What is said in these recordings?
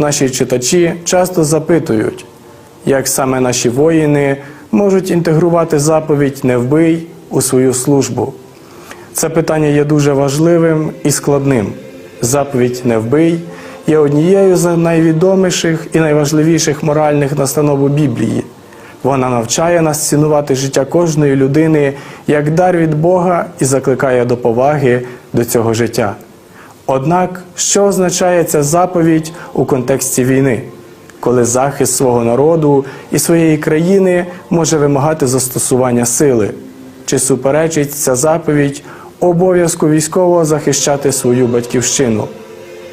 Наші читачі часто запитують, як саме наші воїни можуть інтегрувати заповідь не вбий у свою службу. Це питання є дуже важливим і складним. Заповідь не вбий є однією з найвідоміших і найважливіших моральних настанов у Біблії. Вона навчає нас цінувати життя кожної людини як дар від Бога і закликає до поваги до цього життя. Однак, що означає ця заповідь у контексті війни, коли захист свого народу і своєї країни може вимагати застосування сили? Чи суперечить ця заповідь обов'язку військового захищати свою батьківщину?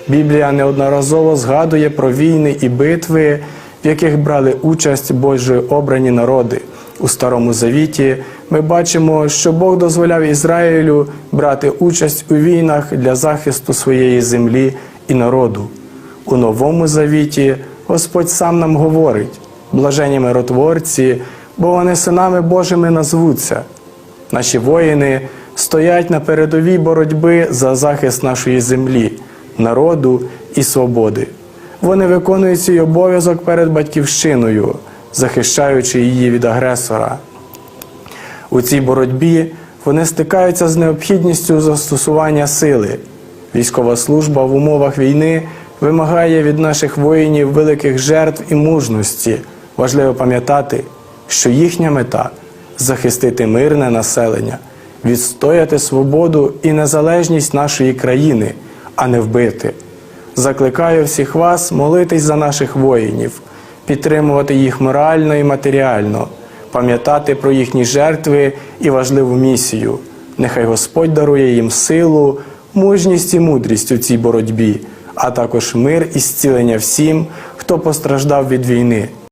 Біблія неодноразово згадує про війни і битви, в яких брали участь Божі обрані народи. У Старому Завіті ми бачимо, що Бог дозволяв Ізраїлю брати участь у війнах для захисту своєї землі і народу. У Новому Завіті Господь сам нам говорить: блажені миротворці, бо вони синами Божими назвуться. Наші воїни стоять на передовій боротьби за захист нашої землі, народу і свободи. Вони виконують свій обов'язок перед батьківщиною, захищаючи її від агресора. У цій боротьбі вони стикаються з необхідністю застосування сили. Військова служба в умовах війни вимагає від наших воїнів великих жертв і мужності. Важливо пам'ятати, що їхня мета захистити мирне населення, відстояти свободу і незалежність нашої країни, а не вбити. Закликаю всіх вас молитись за наших воїнів, підтримувати їх морально і матеріально, пам'ятати про їхні жертви і важливу місію. Нехай Господь дарує їм силу, мужність і мудрість у цій боротьбі, а також мир і зцілення всім, хто постраждав від війни.